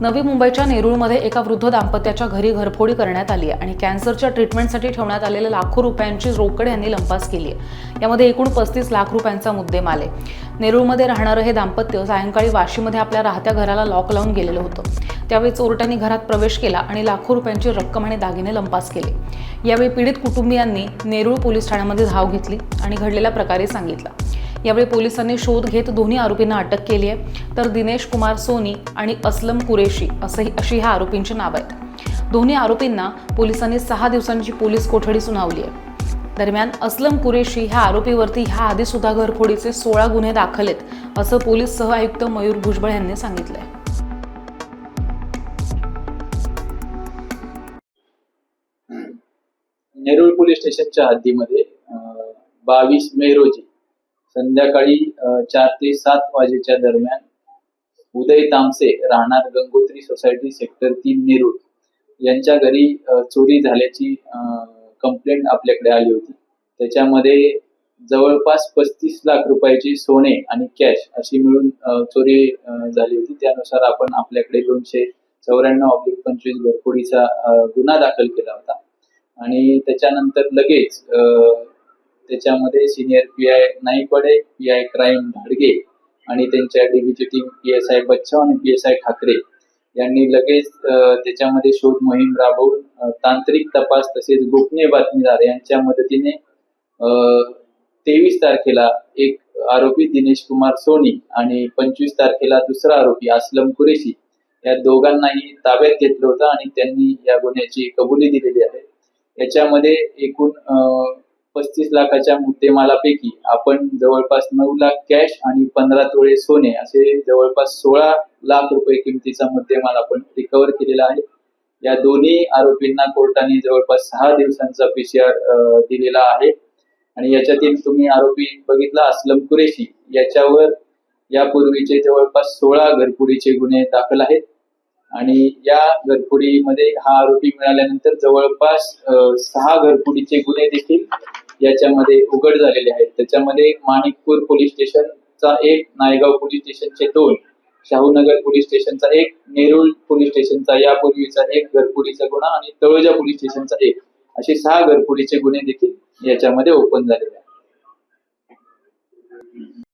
नवी मुंबईच्या नेरूळमध्ये एका वृद्ध दाम्पत्याच्या घरी घरफोडी करण्यात आली आहे आणि कॅन्सरच्या ट्रीटमेंटसाठी ठेवण्यात आलेल्या लाखो रुपयांची रोकड यांनी लंपास केली आहे. यामध्ये एकूण पस्तीस लाख रुपयांचा मुद्देमाल आहे. नेरूळमध्ये राहणारं हे दाम्पत्य सायंकाळी वाशीमध्ये आपल्या राहत्या घराला लॉक लावून गेलेलं होतं. त्यावेळी चोरट्यांनी घरात प्रवेश केला आणि लाखो रुपयांची रक्कम आणि दागिने लंपास केले. यावेळी पीडित कुटुंबियांनी नेरूळ पोलीस ठाण्यामध्ये धाव घेतली आणि घडलेल्या प्रकारे सांगितला. यावेळी पोलिसांनी शोध घेत दोन्ही आरोपींना अटक केली आहे. तर दिनेश कुमार सोनी आणि असलम कुरेशी असंही अशी ह्या आरोपींची नाव आहेत. दोन्ही आरोपींना पोलिसांनी सहा दिवसांची पोलीस कोठडी सुनावली आहे. दरम्यान असलम कुरेशी ह्या आरोपीवरती ह्या आधी सुद्धा घरफोडीचे सोळा गुन्हे दाखल आहेत असं पोलीस सह आयुक्त मयूर भुजबळ यांनी सांगितलंय. नेरूळ पोलीस स्टेशनच्या हद्दीमध्ये बावीस मे रोजी संध्याकाळी चार ते सात वाजेच्या दरम्यान उदय तामसे राहणार गंगोत्री सोसायटी सेक्टर तीन नेरूळ यांच्या घरी चोरी झाल्याची कंप्लेंट आपल्याकडे आली होती. त्याच्यामध्ये जवळपास पस्तीस लाख रुपयाची सोने आणि कॅश अशी मिळून चोरी झाली होती. त्यानुसार आपण आपल्याकडे दोनशे चौऱ्याण्णव ऑब्लिक पंचवीस घरफोडीचा गुन्हा दाखल केला होता. आणि त्याच्यानंतर लगेच त्याच्यामध्ये senior P I Naikwade P I crime Bhadge आणि त्यांच्या डीबीची team P S I Bachhav आणि पी एस आय ठाकरे यांनी लगेच त्याच्यामध्ये शोध मोहीम राबवून तांत्रिक तपास तसेच गोपनीय बातमीदार यांच्या मदतीने तेवीस तारखेला एक आरोपी दिनेश कुमार सोनी आणि पंचवीस तारखेला दुसरा आरोपी असलम कुरेशी या दोघांनाही ताब्यात घेतलं होतं आणि त्यांनी या गुन्ह्याची कबुली दिलेली आहे. याच्यामध्ये एकूण पस्तीस लाखाच्या मुद्देमालापैकी आपण जवळपास नऊ लाख कॅश आणि पंधरा तोळे सोने असे जवळपास सोळा लाख रुपये किमतीचा मुद्देमाल आपण रिकव्हर केलेला आहे. या दोन्ही आरोपींना कोर्टाने जवळपास सहा दिवसांचा पीसीआर दिलेला आहे. आणि याच्यातील तुम्ही आरोपी बघितला असलम कुरेशी याच्यावर यापूर्वीचे जवळपास सोळा घरफोडीचे गुन्हे दाखल आहेत. आणि या घरफोडीमध्ये हा आरोपी मिळाल्यानंतर जवळपास सहा घरफोडीचे गुन्हे देखील याच्यामध्ये उघड झालेले आहेत. त्याच्यामध्ये माणिकपूर पोलीस स्टेशनचा एक नायगाव पोलीस स्टेशनचे दोन शाहूनगर पोलीस स्टेशनचा एक नेरुळ पोलीस स्टेशनचा यापूर्वीचा एक घरपुडीचा गुन्हा आणि तळोजा पोलीस स्टेशनचा एक. असे सहा घरपुडीचे गुन्हे देखील याच्यामध्ये ओपन झालेले आहेत.